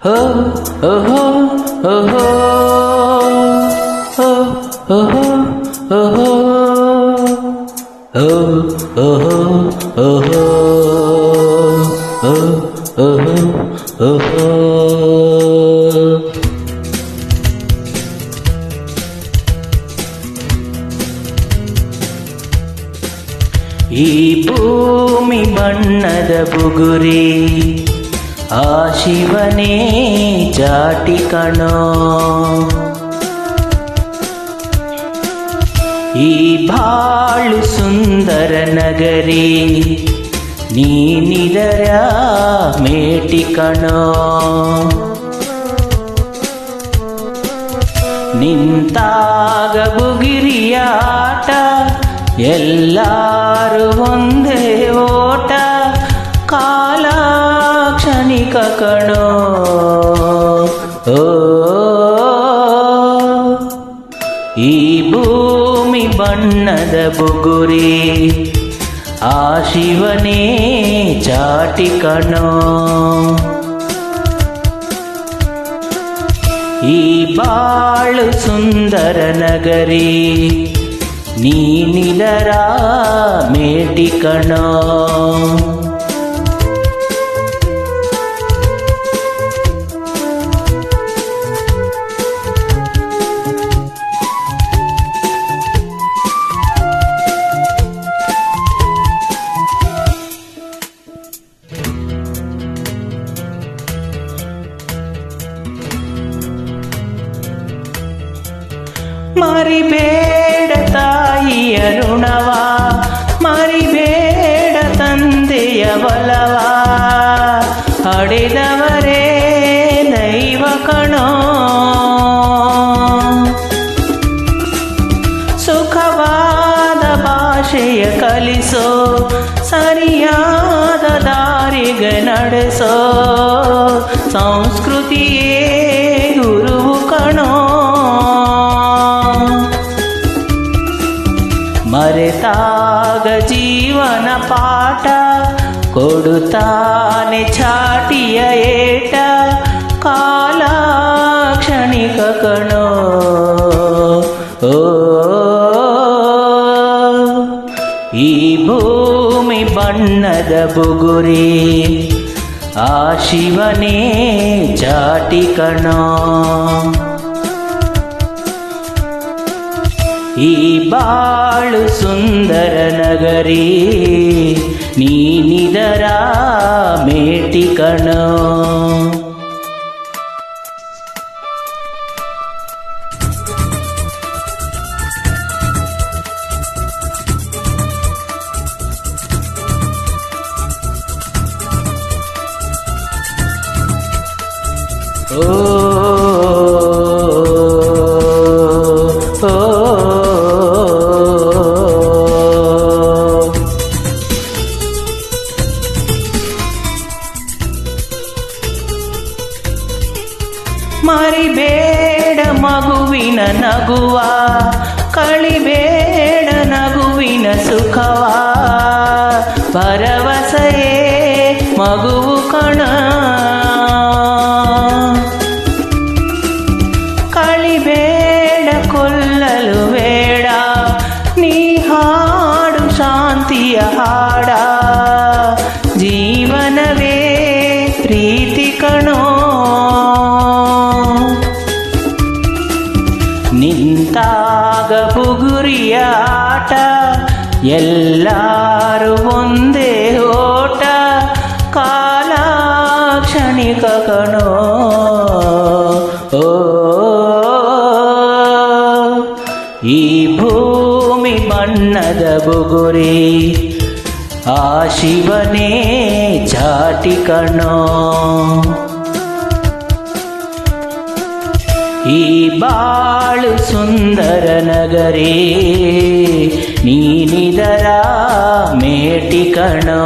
ಹೋ ಓಹೋ ಓಹೋ ಓಹೋ ಓಹೋ ಓಹೋ ಓಹೋ ಓಹೋ ಓಹೋ ಈ ಭೂಮಿ ಬಣ್ಣದ ಬುಗುರಿ ಆ ಶಿವನೇ ಜಾಟಿ ಕಣೋ ಈ ಬಾಳು ಸುಂದರ ನಗರಿ ನೀನಿದರ ಮೇಟಿ ಕಣೋ ನಿಂತಾಗ ಬುಗಿರಿಯಾಟ ಎಲ್ಲಾರು ಒಂದೇ ಓಟ ಕಾಲ ಕ್ಷಣಿಕ ಕಣೋ ಓ ಈ ಭೂಮಿ ಬಣ್ಣದ ಬುಗುರಿ ಆ ಶಿವನೇ ಚಾಟಿ ಕಣೋ ಈ ಬಾಳು ಸುಂದರ ನಗರಿ ನೀನಿಲರ ಮೇಟಿ ಕಣೋ ಮರಿಬೇಡ ತಾಯಿಯ ಋಣವ, ಮರಿಬೇಡ ತಂದೆಯ ಬಲವ. ಹಡೆದವರೇ ದೈವ ಕಣೋ. ಸುಖವಾದ ಭಾಷೆಯ ಕಲಿಸೋ, ಸರಿಯಾದ ದಾರಿಗೆ ನಡೆಸೋ, ಸಂಸ್ಕೃತಿಯೇ ಮರೆತಾಗ ಜೀವನ ಪಾಠ ಕೊಡುತ್ತಾನೆ ಚಾಟಿಯ ಏಟ ಕಾಲ ಕ್ಷಣಿಕ ಕಣೋ ಓ ಈ ಭೂಮಿ ಬಣ್ಣದ ಬುಗುರಿ ಆ ಶಿವನೇ ಚಾಟಿ ಕಣೋ ಈ ಬಾಳು ಸುಂದರ ನಗರಿ ನೀನಿದರ ಮೇಟಿ ಕಣೋ. ಓ ಮರಿಬೇಡ ಮಗುವಿನ ನಗುವ ಕಳಿಬೇಡ ನಗುವಿನ ಸುಖವ ಭರವಸೆಯೇ ಮಗುವು ಕಣ ಕಳಿಬೇಡ ಕೊಲ್ಲಲು ಬೇಡ ನೀ ಹಾಡು ಶಾಂತಿಯ ಹಾಡ ನಿಂತಾಗ ಬುಗುರಿಯಾಟ ಎಲ್ಲಾರು ಒಂದೇ ಓಟ ಕಾಲ ಕ್ಷಣಿಕ ಕಣೋ. ಓ, ಈ ಭೂಮಿ ಬಣ್ಣದ ಬುಗುರಿ, ಆ ಶಿವನೇ ಚಾಟಿ ಕಣೋ. ಈ ಬಾಳು ಸುಂದರ ನಗರೇ ನೀನಿದರ ಮೇಟಿ ಕಣೋ.